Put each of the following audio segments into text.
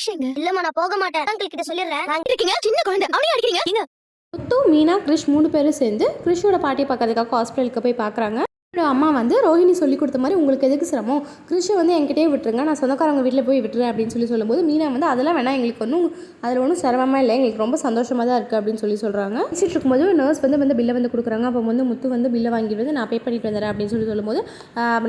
கிருஷ்ங்க இல்லம்மா நான் போக மாட்டேன். அங்கிள் கிட்ட சொல்லிடுறேன். நான் இருக்கீங்க? சின்ன குழந்தை. அவனே அடிக்கிறீங்க? நீங்க முத்து மீனா கிரிஷ் மூணு பேரும் சேர்ந்து கிரிஷோட பாட்டி பார்க்கறதுக்காக ஹாஸ்பிட்டலுக்கு போய் பார்க்குறாங்க. என்னோட அம்மா வந்து ரோஹிணி சொல்லி கொடுத்த மாதிரி உங்களுக்கு எதுக்கு சிரமம்? கிருஷ்ண வந்து என்கிட்டயே விட்டுருங்க. நான் சொந்தக்காரங்க வீட்டில் போய் விட்டுறேன் அப்படின்னு சொல்லி சொல்லும்போது மீனா வந்து அதெல்லாம் வேணாம் எங்களுக்கு ஒன்றும் அதில் ஒன்றும் சிரமமாக இல்லை. எங்களுக்கு ரொம்ப சந்தோஷமாக தான் இருக்குது அப்படின்னு சொல்லி சொல்கிறாங்க வச்சுட்டு இருக்கும்போது நர்ஸ் வந்து வந்து பில்லை வந்து கொடுக்குறாங்க. அப்போ வந்து முத்து வந்து பில்லை வாங்கிட்டு வந்து நான் பே பண்ணிட்டு வந்துடுறேன் அப்படின்னு சொல்லி சொல்லும்போது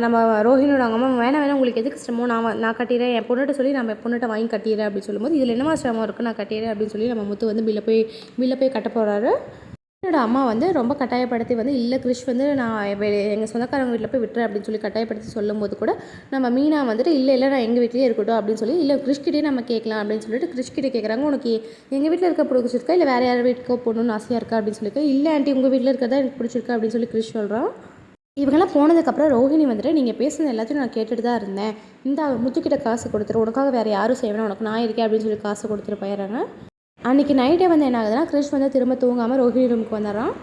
நம்ம ரோஹினியோட அவங்க அம்மா வேணாம் வேணாம் உங்களுக்கு எதுக்கு சிரமம்? நான் நான் கட்டிடுறேன். என் பொண்ணுகிட்ட சொல்லி நம்ம பொண்ணுகிட்ட வாங்கி கட்டிடுறேன் அப்படின்னு சொல்லும்போது இதில் என்னமா சிரமம் இருக்குது நான் கட்டிடுறேன் அப்படின்னு சொல்லி நம்ம முத்து வந்து பில்லை போய் பில்லை போய் கட்ட போகிறாரு என்னோட அம்மா வந்து ரொம்ப கட்டாயப்படுத்தி வந்து இல்லை கிறிஷ் வந்து நான் எங்கள் சொந்தக்காரங்க வீட்டில் போய் விட்டுறேன் அப்படின்னு சொல்லி கட்டாயப்படுத்தி சொல்லும்போது கூட நம்ம மீனா வந்துட்டு இல்லை இல்லை நான் எங்கள் வீட்லேயே இருக்கட்டும் அப்படின்னு சொல்லி இல்லை கிறிஷ்கிட்டே நம்ம கேட்கலாம் அப்படின்னு சொல்லிட்டு கிறிஷ்கிட்ட கேட்குறாங்க உனக்கு எங்கள் வீட்டில் இருக்க பிடிச்சிருக்கா? இல்லை வேறு யார் வீட்டுக்கோ போகணும்னு ஆசையாக இருக்கா? அப்படின்னு சொல்லியிருக்கா இல்லை ஆண்டி உங்கள் வீட்டில் இருக்கிறதா எனக்கு பிடிச்சிருக்கா? அப்படின்னு சொல்லி கிறிஷ் சொல்கிறான் இவங்கெல்லாம் போனதுக்கப்புறம் ரோஹிணி வந்துட்டு நீங்கள் பேசுனது எல்லாத்தையும் நான் கேட்டுட்டு தான் இருந்தேன். இந்த முத்துக்கிட்ட காசு கொடுத்துரு. உனக்காக வேறு யாரும் செய்வேன் உனக்கு நான் இருக்கேன் அப்படின்னு சொல்லி காசு கொடுத்துட்டு போயிடுறாங்க. அன்றைக்கி நைட்டே வந்து என்ன ஆகுதுன்னா கிறிஷ் வந்து திரும்ப தூங்காமல் ரோஹிணி ரூமுக்கு வந்துடுறான்.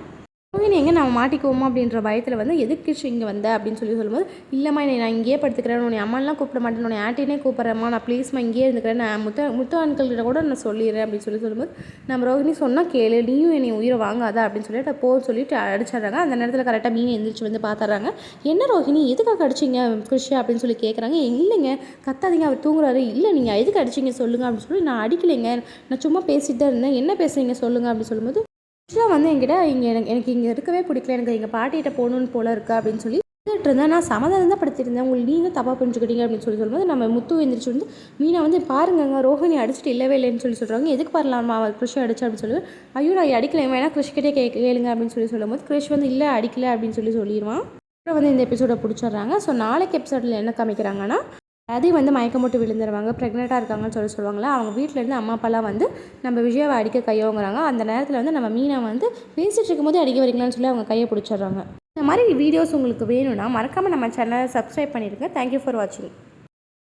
ரோஹிணி எங்கே நம்ம மாட்டிக்குவோமா அப்படின்ற பயத்தில் வந்து எதுக்கு இங்கே வந்த? அப்படின்னு சொல்லி சொல்லும்போது இல்லைம்மா என்னை நான் இங்கேயே படுத்துக்கிறேன். உன்னை அம்மாலாம் கூப்பிட மாட்டேன். உன்னை ஆட்டினே கூப்பிட்றேம்மா. நான் ப்ளீஸ்மா இங்கேயே இருந்துக்கிறேன். நான் முத்த முத்து அன்கள்கிட்ட கூட நான் சொல்லிடுறேன். அப்படின்னு சொல்லி சொல்லும்போது நம்ம ரோஹினி சொன்னால் கேளு. நீயும் என்னை உயிரை வாங்காத. அப்படின்னு சொல்லிட்டு போன்னு சொல்லிட்டு அடிச்சிடுறாங்க. அந்த நேரத்தில் கரெக்டாக மீன் எந்திரிச்சு வந்து பார்த்துறாங்க என்ன ரோஹினி எதுக்காக அடிச்சிங்க கிறிஷ்? அப்படின்னு சொல்லி கேட்குறாங்க இல்லைங்க. கத்தாதீங்க. அவர் தூங்குறாரு. இல்லை நீங்கள் எதுக்கு அடிச்சிங்க சொல்லுங்கள் அப்படின்னு சொல்லி நான் அடிக்கலைங்க. நான் சும்மா பேசிட்டு தான் இருந்தேன். என்ன பேசுறீங்க சொல்லுங்கள் அப்படின்னு சொல்லும்போது ஆக்சுவலாக வந்து என்கிட்ட இங்கே எனக்கு எனக்கு இங்கே இருக்கவே பிடிக்கல. எனக்கு எங்கள் பாட்டிகிட்ட போகணுன்னு போல இருக்கா அப்படின்னு சொல்லி சொல்லிட்டு இருந்தேன். நான் சமாதானம் தான் படுத்திருந்தேன். உங்களுக்கு நீங்கள் தப்பாக புரிஞ்சுக்கிட்டீங்க அப்படின்னு சொல்லி சொல்லும்போது நம்ம முத்து எந்திரிச்சு வந்து மீனை வந்து பாருங்கங்க ரோஹிணி அடிச்சுட்டு இல்லவே இல்லைன்னு சொல்லி சொல்கிறாங்க எதுக்கு பாரலாமா அவர் கிருஷ் அடிச்சு? அப்படின்னு சொல்லி ஐயோ நான் அடிக்கல. வேணா கிருஷ்கிட்டே கே கேளுங்க. அப்படின்னு சொல்லி சொல்லும்போது கிருஷ் வந்து இல்லை அடிக்கல. அப்படின்னு சொல்லி சொல்லிடுவான். அப்புறம் வந்து இந்த எபிசோடை பிடிச்சிடுறாங்க. ஸோ நாளைக்கு எபிசோடில் என்ன காமிக்கிறாங்கன்னா அதையும் வந்து மயக்கம் போட்டு விழுந்துருவாங்க. ப்ரெக்னெண்ட்டாக இருக்காங்கன்னு சொல்லி சொல்லுவாங்களா அவங்க வீட்டிலேருந்து அம்மா அப்பாலாம் வந்து நம்ம விஜயாவை அடிக்க கையோங்குறாங்க. அந்த நேரத்தில் வந்து நம்ம மீனா வந்து பேசிகிட்டு இருக்கும்போது அடிக்க வரீங்களான்னு சொல்லி அவங்க கையை பிடிச்சிடுறாங்க. இந்த மாதிரி வீடியோஸ் உங்களுக்கு வேணும்னா மறக்காமல் நம்ம சேனலை சப்ஸ்கிரைப் பண்ணிடுங்க. தேங்க்யூ ஃபார் வாட்சிங்